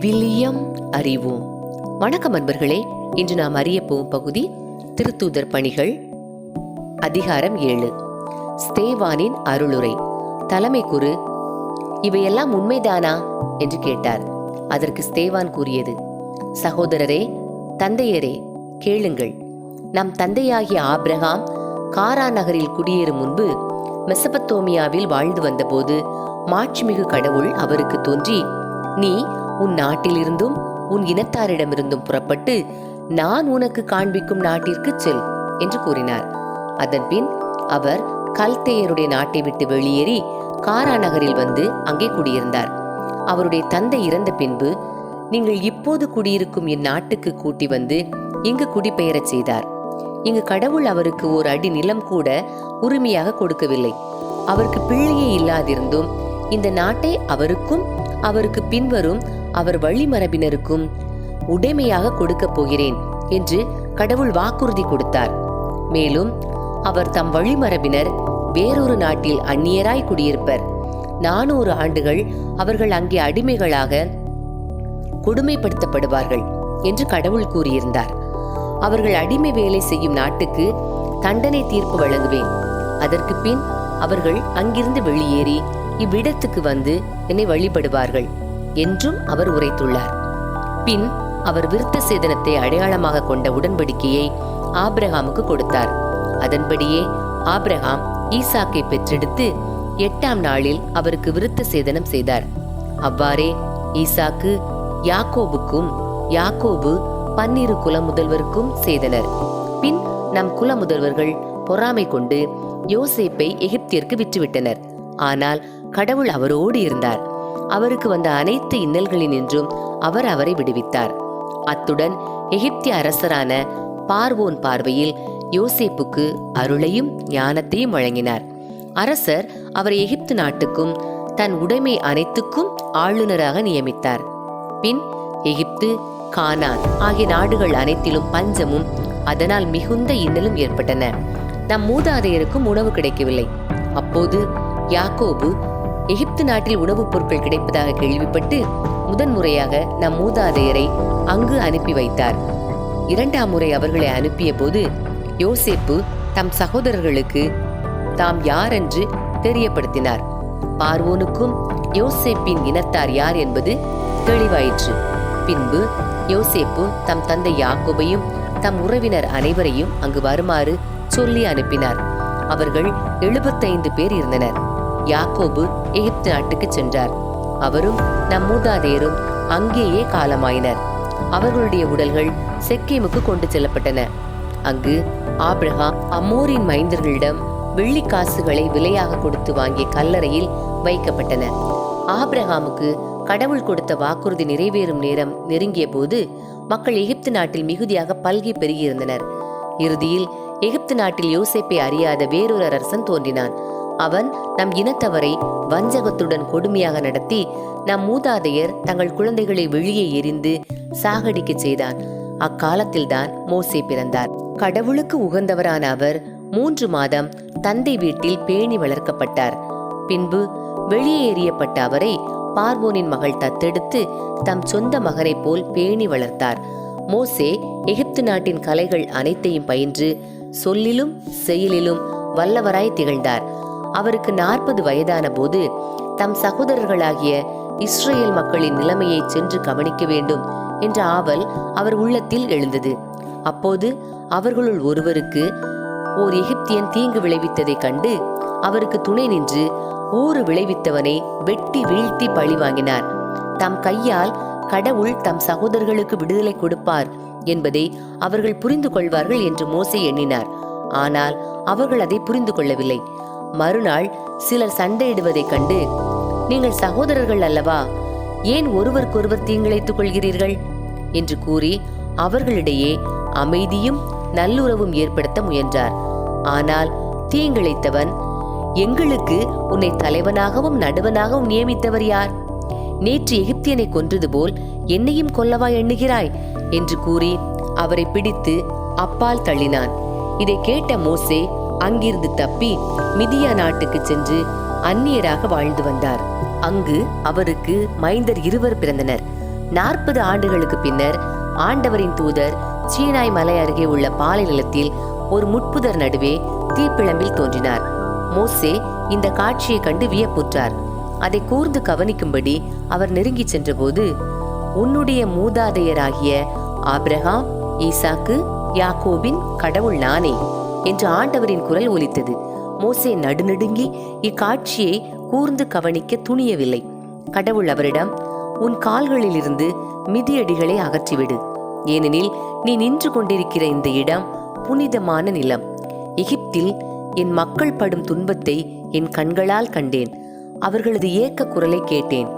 விவிலியம் அறிவோம். வணக்கம் அன்பர்களே இன்று நாம் அறிய போகும் பகுதி திருத்தூதர் பணிகள் அதிகாரம் ஏழு. ஸ்தேவானின் அருளுரை. தலைமை குரு இவையெல்லாம் உண்மைதானா? என்று கேட்டார். அதற்கு ஸ்தேவான் கூறியது சகோதரரே தந்தையரே கேளுங்கள். நம் தந்தையாகிய ஆப்ரஹாம் காரா நகரில் குடியேறும் முன்பு மெசபத்தோமியாவில் வாழ்ந்து வந்தபோது மாட்சிமிகு கடவுள் அவருக்கு தோன்றி நீ உன் நாட்டிலிருந்தும் உன் இனத்தாரிடமிருந்தும் புறப்பட்டு நான் உனக்கு காண்பிக்கும் நாட்டிற்கு செல் என்று கூறினார். அதன்பின் அவர் கல்தேயருடைய நாட்டை விட்டு வெளியேறி காரா நகரில் வந்து அங்கே குடியிருந்தார். அவருடைய தந்தை இறந்த பின்பு நீங்கள் இப்போது குடியிருக்கும் இந்நாட்டுக்கு கூட்டி வந்து இங்கு குடிபெயரச் செய்தார். இங்கு கடவுள் அவருக்கு ஒரு அடி நிலம் கூட உரிமையாக கொடுக்கவில்லை. அவருக்கு பிள்ளையே இல்லாதிருந்தும் இந்த நாட்டை அவருக்கும் அவருக்கு பின்வரும் அவர் வழிமரபினருக்கும் உடைமையாக கொடுக்கப் போகிறேன் என்று கடவுள் வாக்குறுதி கொடுத்தார். மேலும் அவர் தம் வழிமரபினர் வேறொரு நாட்டில் அந்நியராய் குடியிருப்பர். நானூறு ஆண்டுகள் அவர்கள் அங்கே அடிமைகளாக கொடுமைப்படுத்தப்படுவார்கள் என்று கடவுள் கூறியிருந்தார். அவர்கள் அடிமை வேலை செய்யும் நாட்டுக்கு தண்டனை தீர்ப்பு வழங்குவேன். அதற்கு பின் அவர்கள் அங்கிருந்து வெளியேறி இவ்விடத்துக்கு வந்து என்னை வழிபடுவார்கள். என்றும் அவர் உரைத்துள்ளார். பின் அவர் விருத்த சேதனத்தை அடையாளமாக கொண்ட உடன்படிக்கையை ஆப்ரஹாமுக்கு கொடுத்தார். அதன்படியே ஆப்ரஹாம் ஈசாக்கை பெற்றெடுத்து எட்டாம் நாளில் அவருக்கு விருத்த சேதனம் செய்தார். அவ்வாறே ஈசாக்கு யாக்கோபுக்கும் யாக்கோபு பன்னிரு குல முதல்வருக்கும் செய்தனர் பின் நம் குல முதல்வர்கள் பொறாமை கொண்டு யோசேப்பை எகிப்திற்கு விற்றுவிட்டனர் ஆனால் கடவுள் அவரோடு இருந்தார். அவருக்கு வந்த அனைத்து இன்னல்களினின்றும் அவர் அவரை விடுவித்தார். அத்துடன் எகிப்திய அரசரான பார்வோன் பார்வையில் யோசேப்புக்கு அருளையும் ஞானத்தையும் வழங்கினார். அரசர் அவரை எகிப்து நாட்டுக்கும் தன் உடைமை அனைத்துக்கும் ஆளுநராக நியமித்தார். பின் எகிப்து கானான் ஆகிய நாடுகள் அனைத்திலும் பஞ்சமும் அதனால் மிகுந்த இன்னலும் ஏற்பட்டன. நம் மூதாதையருக்கும் உணவு கிடைக்கவில்லை. அப்போது யாக்கோபு எகிப்து நாட்டில் உணவுப் பொருட்கள் கிடைப்பதாக கேள்விப்பட்டு முதன்முறையாக நம் மூதாதையரை அங்கு அனுப்பி வைத்தார். இரண்டாம் முறை அவர்களை அனுப்பிய போது யோசேப்பு தம் சகோதரர்களுக்கு தாம் யார் என்று தெரியப்படுத்தினார். பார்வோனுக்கும் யோசேப்பின் இனத்தார் யார் என்பது தெளிவாயிற்று. பின்பு யோசேப்பு தம் தந்தை யாக்கோபையும் தம் உறவினர் அனைவரையும் அங்கு வருமாறு சொல்லி அனுப்பினார். அவர்கள் எழுபத்தைந்து பேர் இருந்தனர். யாக்கோபு எகிப்து நாட்டுக்கு சென்றார். அவரும் நம் மூதாதையரும் அங்கேயே காலமாயினர். அவர்களுடைய உடல்கள் செக்கேமுக்கு கொண்டு செல்லப்பட்டன. அங்கு ஆப்ரஹாம் அம்மோரின் மைந்தர்களிடம் வெள்ளி காசுகளை விலையாக கொடுத்து வாங்கிய கல்லறையில் வைக்கப்பட்டன. ஆப்ரஹாமுக்கு கடவுள் கொடுத்த வாக்குறுதி நிறைவேறும் நேரம் நெருங்கிய போது மக்கள் எகிப்து நாட்டில் மிகுதியாக பல்கி பெருகியிருந்தனர் இறுதியில் எகிப்து நாட்டில் யோசேப்பை அறியாத வேறொரு அரசன் தோன்றினான். அவன் நம் இனத்தவரை வஞ்சகத்துடன் கொடுமையாக நடத்தி நம் மூதாதையர் தங்கள் குழந்தைகளை வெளியே எரிந்து சாகடிக்கச் செய்தான். அக்காலத்தில்தான் மோசே பிறந்தார். கடவுளுக்கு உகந்தவரான அவர் மூன்று மாதம் தந்தை வீட்டில் பேணி வளர்க்கப்பட்டார். பின்பு வெளியே எறியப்பட்ட அவரை பார்வோனின் மகள் தத்தெடுத்து தம் சொந்த மகனைப் போல் பேணி வளர்த்தார். மோசே எகிப்து நாட்டின் கலைகள் அனைத்தையும் பயின்று சொல்லிலும் செயலிலும் வல்லவராய் திகழ்ந்தார். அவருக்கு நாற்பது வயதான போது தம் சகோதரர்களாகிய இஸ்ரேல் மக்களின் நிலைமையை சென்று கவனிக்க வேண்டும் என்ற ஆவல் அவர் உள்ளத்தில் எழுந்தது. அப்போது அவர்களுள் ஒருவருக்கு ஓர் எகிப்தியன் தீங்கு விளைவித்ததைக் கண்டு அவருக்கு துணை நின்று ஊறு விளைவித்தவனை வெட்டி வீழ்த்தி பழி வாங்கினார். தம் கையால் கடவுள் தம் சகோதரர்களுக்கு விடுதலை கொடுப்பார் என்பதை அவர்கள் புரிந்து கொள்வார்கள் என்று மோசை எண்ணினார். ஆனால் அவர்கள் அதை புரிந்து கொள்ளவில்லை. மறுநாள் சிலர் சண்டையிடுவதைக் கண்டு நீங்கள் சகோதரர்கள் அல்லவா? ஏன் ஒருவருக்கொருவர் தீங்கிழைத்துக் கொள்கிறீர்கள்? என்று கூறி அவர்களிடையே அமைதியும் நல்லுறவும் ஏற்படுத்த முயன்றார். ஆனால் தீங்கிழைத்தவன் எங்களுக்கு உன்னை தலைவனாகவும் நடுவனாகவும் நியமித்தவர் யார்? நேற்று எகிப்தியனை கொன்றது போல் என்னையும் கொல்லவா எண்ணுகிறாய்? என்று கூறி அவரை பிடித்து அப்பால் தள்ளினான். இதை கேட்ட மோசே அங்கிருந்து தப்பி மிதியா நாட்டுக்கு சென்று அந்நியராக வாழ்ந்து வந்தார். அங்கு அவருக்கு மைந்தர் இருவர் பிறந்தனர். நாற்பது ஆண்டுகளுக்கு பின்னர் ஆண்டவரின் தூதர் சீனாய் மலை அருகே உள்ள பாலை நிலத்தில் ஒரு முட்புதர் நடுவே தீப்பிழம்பில் தோன்றினார். மோசே இந்த காட்சியை கண்டு வியப்புற்றார். அதை கூர்ந்து கவனிக்கும்படி அவர் நெருங்கிச் சென்றபோது உன்னுடைய மூதாதையராகிய ஆப்ரஹாம் ஈசாக்கு யாக்கோபின் கடவுள் நானே. என்று ஆண்டவரின் குரல் ஒலித்தது. மோசே நடுநடுங்கி இக்காட்சியை கூர்ந்து கவனிக்க துணியவில்லை. கடவுள் அவரிடம் உன் கால்களிலிருந்து மிதியடிகளை அகற்றிவிடு. ஏனெனில் நீ நின்று கொண்டிருக்கிற இந்த இடம் புனிதமான நிலம். எகிப்தில் என் மக்கள் படும் துன்பத்தை என் கண்களால் கண்டேன். அவர்களது ஏக்க குரலை கேட்டேன்.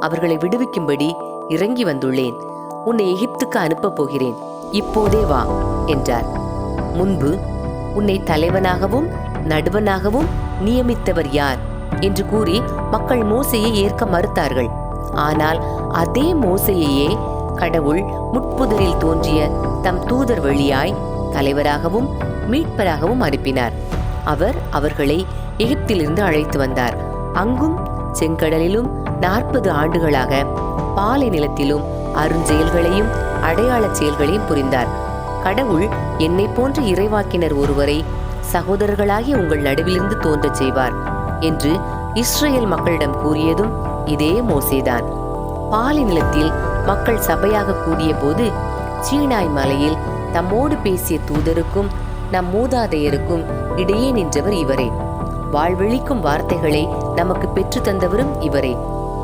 அவர்களை விடுவிக்கும்படி இறங்கி வந்துள்ளேன். உன்னை எகிப்துக்கு அனுப்பப் போகிறேன். இப்போதே வா என்றார். முன்பு உன்னை தலைவனாகவும் நடுவனாகவும் நியமித்தவர் யார்? என்று கூறி மக்கள் மோசையை ஏற்க மறுத்தார்கள். ஆனால் அதே மோசையையே கடவுள் முட்புதரில் தோன்றிய தம் தூதர் வழியாய் தலைவராகவும் மீட்பராகவும் அனுப்பினார். அவர் அவர்களை எகிப்திலிருந்து அழைத்து வந்தார். அங்கும் செங்கடலிலும் நாற்பது ஆண்டுகளாக பாலை நிலத்திலும் அருஞ்செயல்களையும் அடையாளச் செயல்களையும் புரிந்தார். கடவுள் என்னை போன்ற இறைவாக்கினர் ஒருவரை சகோதரர்களாகிய உங்கள் நடுவிலிருந்து தோன்றச் செய்வார் என்று இஸ்ரேல் மக்களிடம் கூறியதும் இதே மோசேதான். பாலை நிலத்தில் மக்கள் சபையாக கூடிய போது சீனாய் மலையில் தம்மோடு பேசிய தூதருக்கும் நம் மூதாதையருக்கும் இடையே நின்றவர் இவரே. வாழ்வெளிக்கும் வார்த்தைகளை நமக்கு பெற்று தந்தவரும் இவரே.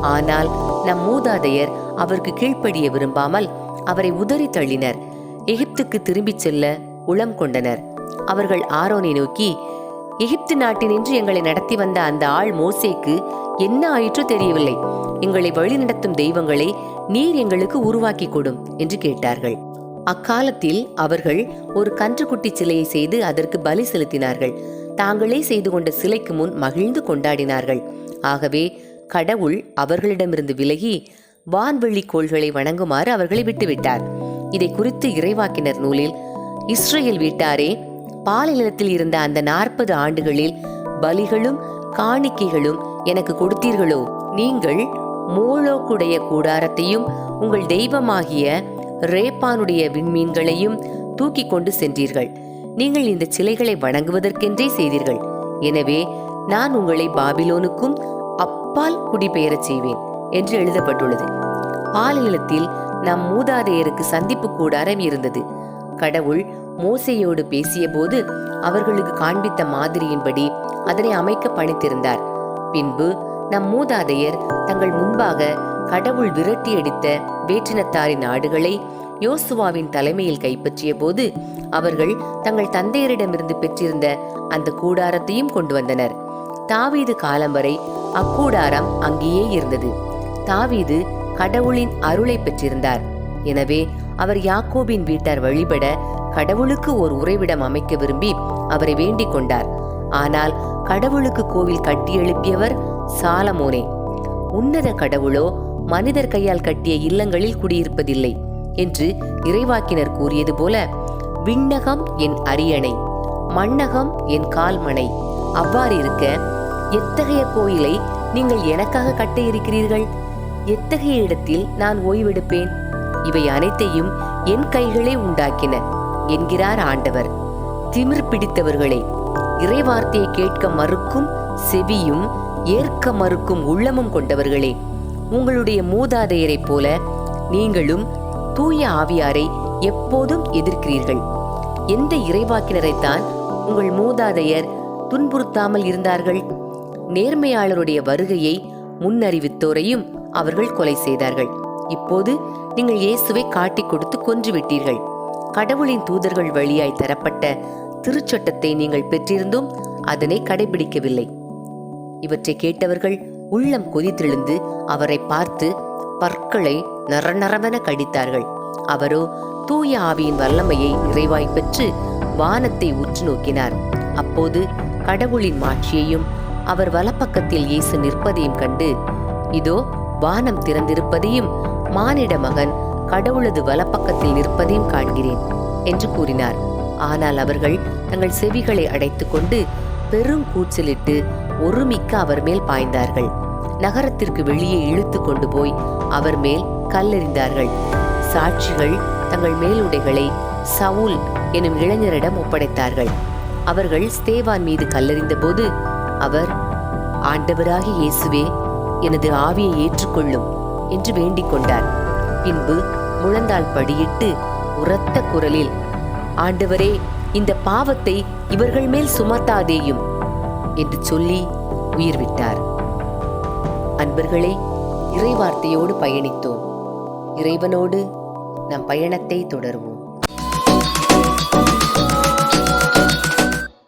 ஆனால் நம் மூதாதையர் அவருக்கு கீழ்ப்படிய விரும்பாமல் அவரை உதறி தள்ளினர். எகிப்துக்கு திரும்பிச் செல்ல உளம் கொண்டனர். அவர்கள் ஆரோனை நோக்கி எகிப்து நாட்டினின்று எங்களை நடத்தி வந்த அந்த ஆள் மோசேக்கு என்ன ஆயிற்றோ தெரியவில்லை. எங்களை வழிநடத்தும் தெய்வங்களை நீர் எங்களுக்கு உருவாக்கி கொடும் என்று கேட்டார்கள். அக்காலத்தில் அவர்கள் ஒரு கன்றுக்குட்டி சிலையை செய்து அதற்கு பலி செலுத்தினார்கள். தாங்களே செய்து கொண்ட சிலைக்கு முன் மகிழ்ந்து கொண்டாடினார்கள். ஆகவே கடவுள் அவர்களிடமிருந்து விலகி வான்வெளி கோள்களை வணங்குமாறு அவர்களை விட்டுவிட்டார். இதை குறித்து இறைவாக்கினர் நூலில் இஸ்ரேல் வீட்டாரே பாலைநிலத்தில் இருந்த அந்த நாற்பது ஆண்டுகளில் பலிகளும் காணிக்கைகளும் எனக்கு கொடுத்தீர்களோ? நீங்கள் மோலோக்குடைய கூடாரத்தையும் உங்கள் தெய்வமாகிய ரேப்பானுடைய விண்மீன்களையும் தூக்கி கொண்டு சென்றீர்கள். நீங்கள் இந்த சிலைகளை வணங்குவதற்கென்றே செய்தீர்கள். எனவே நான் உங்களை பாபிலோனுக்கும் அப்பால் குடிபெயரச் செய்வேன் என்று எழுதப்பட்டுள்ளது. பாலினத்தில் நம் மூதாதையருக்கு சந்திப்பு கூடாரம் இருந்தது கடவுள் மோசையோடு பேசியபோது அவர்களுக்கு காண்பித்த மாதிரியின்படி அதனை அமைக்க பணித்திருந்தார். பின்பு நம் மூதாதையர் தங்கள் முன்பாக கடவுள் விரட்டி அடித்த வேற்றினத்தாரின் நாடுகளை யோசுவாவின் தலைமையில் கைப்பற்றிய போது அவர்கள் தங்கள் தந்தையரிடமிருந்து பெற்றிருந்த அந்த கூடாரத்தையும் கொண்டு வந்தனர். தாவீது காலம் வரை அக்கூடாரம் அங்கேயே இருந்தது. தாவீது கடவுளின் அருளை பெற்றிருந்தார். எனவே அவர் யாக்கோபின் வீட்டார் வழிபட கடவுளுக்கு ஒரு உறைவிடம் அமைக்க விரும்பி அவரை வேண்டிக் கொண்டார். ஆனால் கடவுளுக்கு கோவில் கட்டி எழுப்பியவர் சாலமோனே. உன்னத கடவுளோ மனிதர் கையால் கட்டிய இல்லங்களில் குடியிருப்பதில்லை என்று இறைவாக்கினர் கூறியது போல விண்ணகம் என் அரியணை மண்ணகம் என் கால்மனை. அவ்வாறு இருக்க எத்தகைய கோயிலை நீங்கள் எனக்காக கட்ட இருக்கிறீர்கள்? எத்தகைய இடத்தில் நான் ஓய்வெடுப்பேன்? இவை அனைத்தையும் என் கைகளே உண்டாக்கின என்கிறார் ஆண்டவர். திமிர் பிடித்தவர்களே இறைவார்த்தையை கேட்க மறுக்கும் செவியும் ஏற்க மறுக்கும் உள்ளமும் கொண்டவர்களே உங்களுடைய மூதாதையரைப் போல நீங்களும் தூய ஆவியாரை எப்போதும் எதிர்க்கிறீர்கள். எந்த இறைவாக்கினரைத்தான் உங்கள் மூதாதையர் துன்புறுத்தாமல் இருந்தார்கள்? நேர்மையாளருடைய வருகையை முன்னறிவித்தோரையும் அவர்கள் கொலை செய்தார்கள். இப்போது நீங்கள் இயேசுவை காட்டிக் கொடுத்து கொன்று விட்டீர்கள் கடவுளின் தூதர்கள் வழியாய் தரப்பட்ட திருச்சட்டத்தை நீங்கள் பெற்றிருந்தும் அதனை கடைபிடிக்கவில்லை. இவற்றை கேட்டவர்கள் உள்ளம் கொதித்தெழுந்து அவரை பார்த்து பற்களை நரநரவென கடித்தார்கள். அவரோ தூய ஆவியின் வல்லமையை நிறைவாய் பெற்று வானத்தை உற்று நோக்கினார். அப்போது கடவுளின் மாட்சியையும் அவர் வலப்பக்கத்தில் இயேசு நிற்பதையும் கண்டு இதோ வானம் திறந்திருப்பதையும் மானிட மகன் கடவுளது வலப்பக்கத்தில் நிற்பதையும் காண்கிறேன் என்று கூறினார். ஆனால் அவர்கள் தங்கள் செவிகளை அடைத்துக்கொண்டு பெரும் கூச்சலிட்டு ஒருமிக்க அவர் மேல் பாய்ந்தார்கள். நகரத்திற்கு வெளியே இழுத்து கொண்டு போய் அவர் மேல் கல்லெறிந்தார்கள். சாட்சிகள் தங்கள் மேலுடைகளை சவுல் எனும் இளைஞரிடம் ஒப்படைத்தார்கள். அவர்கள் ஸ்தேவான் மீது கல்லெறிந்த போது அவர் ஆண்டவராகி இயேசுவே எனது ஆவியை ஏற்றுக்கொள்ளும் என்று வேண்டிக் கொண்டார். பின்பு முழந்தாள் படியிட்டு உரத்த குரலில் ஆண்டவரே இந்த பாவத்தை இவர்கள் மேல் சுமத்தாதேயும் என்று சொல்லி உயிர் விட்டார். அன்பர்களே இறைவார்த்தையோடு பயணித்தோம். இறைவனோடு நம் பயணத்தை தொடருவோம்.